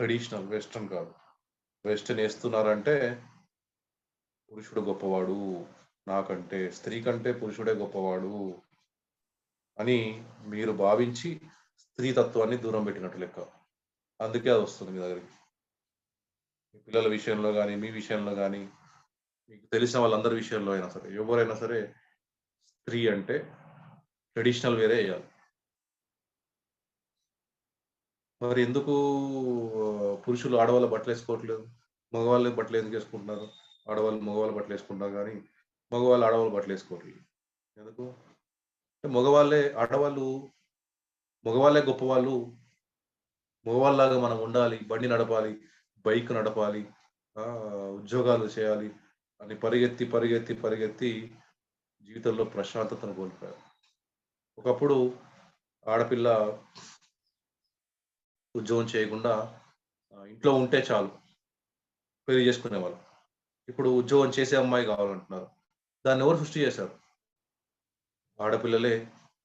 Traditional western కాదు. Western వేస్తున్నారంటే పురుషుడు గొప్పవాడు నాకంటే స్త్రీ కంటే పురుషుడే గొప్పవాడు అని మీరు భావించి స్త్రీ తత్వాన్ని దూరం పెట్టినట్టు లెక్క. అందుకే అది వస్తుంది మీ దగ్గరికి. మీ పిల్లల విషయంలో కానీ మీ విషయంలో కానీ మీకు తెలిసిన వాళ్ళందరి విషయంలో అయినా సరే ఎవరైనా సరే స్త్రీ అంటే ట్రెడిషనల్ వేరే వేయాలి. మరి ఎందుకు పురుషులు ఆడవాళ్ళ బట్టలు వేసుకోవట్లేదు? మగవాళ్ళు బట్టలు ఎందుకు వేసుకుంటున్నారు? ఆడవాళ్ళు మగవాళ్ళు బట్టలు వేసుకుంటారు కానీ మగవాళ్ళు ఆడవాళ్ళు బట్టలు వేసుకోవట్లేదు. ఎందుకు? అంటే మగవాళ్ళే ఆడవాళ్ళు మగవాళ్ళే గొప్పవాళ్ళు. మగవాళ్ళలాగా మనం ఉండాలి బండి నడపాలి బైక్ నడపాలి ఉద్యోగాలు చేయాలి అని పరిగెత్తి పరిగెత్తి పరిగెత్తి జీవితంలో ప్రశాంతతను కోల్పోయారు. ఒకప్పుడు ఆడపిల్ల ఉద్యోగం చేయకుండా ఇంట్లో ఉంటే చాలు. పెళ్ళి చేసుకునేవాళ్ళు ఇప్పుడు ఉద్యోగం చేసే అమ్మాయి కావాలంటున్నారు. దాన్ని ఎవరు సృష్టి చేశారు? ఆడపిల్లలే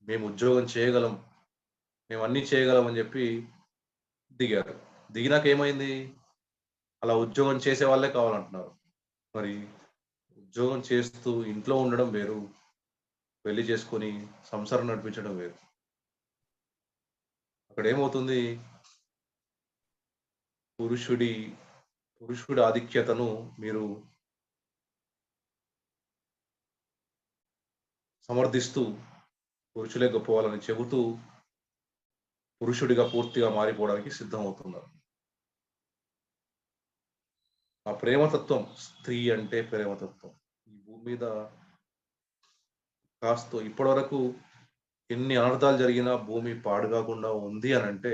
మేము ఉద్యోగం చేయగలం. మేము అన్నీ చేయగలం అని చెప్పి దిగారు. దిగినాక ఏమైంది? అలా ఉద్యోగం చేసే వాళ్ళే కావాలంటున్నారు. మరి ఉద్యోగం చేస్తూ ఇంట్లో ఉండడం వేరు పెళ్ళి చేసుకొని సంసారం నడిపించడం వేరు. అక్కడ ఏమవుతుంది పురుషుడి పురుషుడి ఆధిక్యతను మీరు సమర్థిస్తూ పురుషులే గొప్పవాలని చెబుతూ పురుషుడిగా పూర్తిగా మారిపోవడానికి సిద్ధమవుతున్నారు. ఆ ప్రేమతత్వం స్త్రీ అంటే ప్రేమతత్వం. ఈ భూమి మీద కాస్త ఇప్పటి వరకు ఎన్ని అనర్థాలు జరిగినా భూమి పాడు కాకుండా ఉంది అని అంటే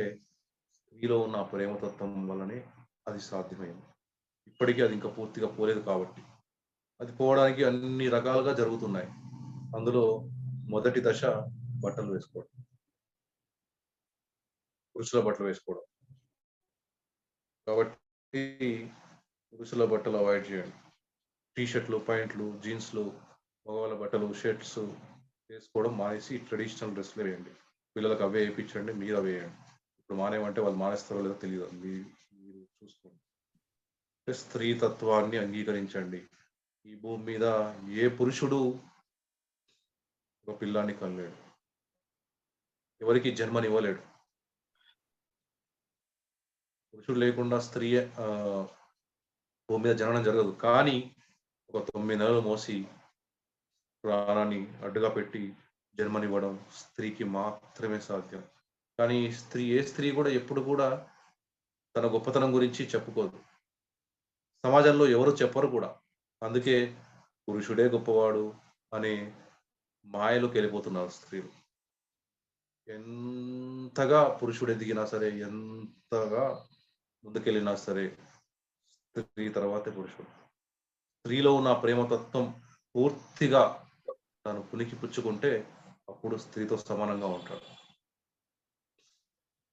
స్త్రీలో ఉన్న ప్రేమతత్వం వల్లనే అది సాధ్యమైంది. ఇప్పటికీ అది ఇంకా పూర్తిగా పోలేదు కాబట్టి. అది పోవడానికి అన్ని రకాలుగా జరుగుతున్నాయి. అందులో మొదటి దశ బట్టలు వేసుకోవడం. పురుషుల బట్టలు వేసుకోవడం. కాబట్టి పురుషుల బట్టలు అవాయిడ్ చేయండి. టీషర్ట్లు ప్యాంట్లు జీన్స్లు మగవాళ్ళ బట్టలు షర్ట్స్ వేసుకోవడం మానేసి ట్రెడిషనల్ డ్రెస్లు వేయండి. పిల్లలకు అవే వేయించండి మీరు అవేయండి ఇప్పుడు మానేమంటే వాళ్ళు మానేస్తారో లేదో తెలియదు. మీరు చూసుకోండి. స్త్రీ తత్వాన్ని అంగీకరించండి. ఈ భూమి మీద ఏ పురుషుడు ఒక పిల్లాన్ని కనలేడు. ఎవరికి జన్మనివ్వలేడు. పురుషుడు లేకుండా స్త్రీ ఆ, భూమి మీద జననం జరగదు. కానీ ఒక తొమ్మిది నెలలు మోసి ప్రాణాన్ని అడ్డుగా పెట్టి జన్మనివ్వడం స్త్రీకి మాత్రమే సాధ్యం. కానీ స్త్రీ ఏ స్త్రీ కూడా ఎప్పుడు కూడా తన గొప్పతనం గురించి చెప్పుకోదు. సమాజంలో ఎవరు చెప్పరు కూడా. అందుకే పురుషుడే గొప్పవాడు అనే మాయలోకి వెళ్ళిపోతున్నారు స్త్రీలు. ఎంతగా పురుషుడు ఎదిగినా సరే ఎంతగా ముందుకెళ్ళినా సరే స్త్రీ తర్వాతే పురుషుడు. స్త్రీలో ఉన్న ప్రేమతత్వం పూర్తిగా తను పునికి పుచ్చుకుంటే అప్పుడు స్త్రీతో సమానంగా ఉంటాడు.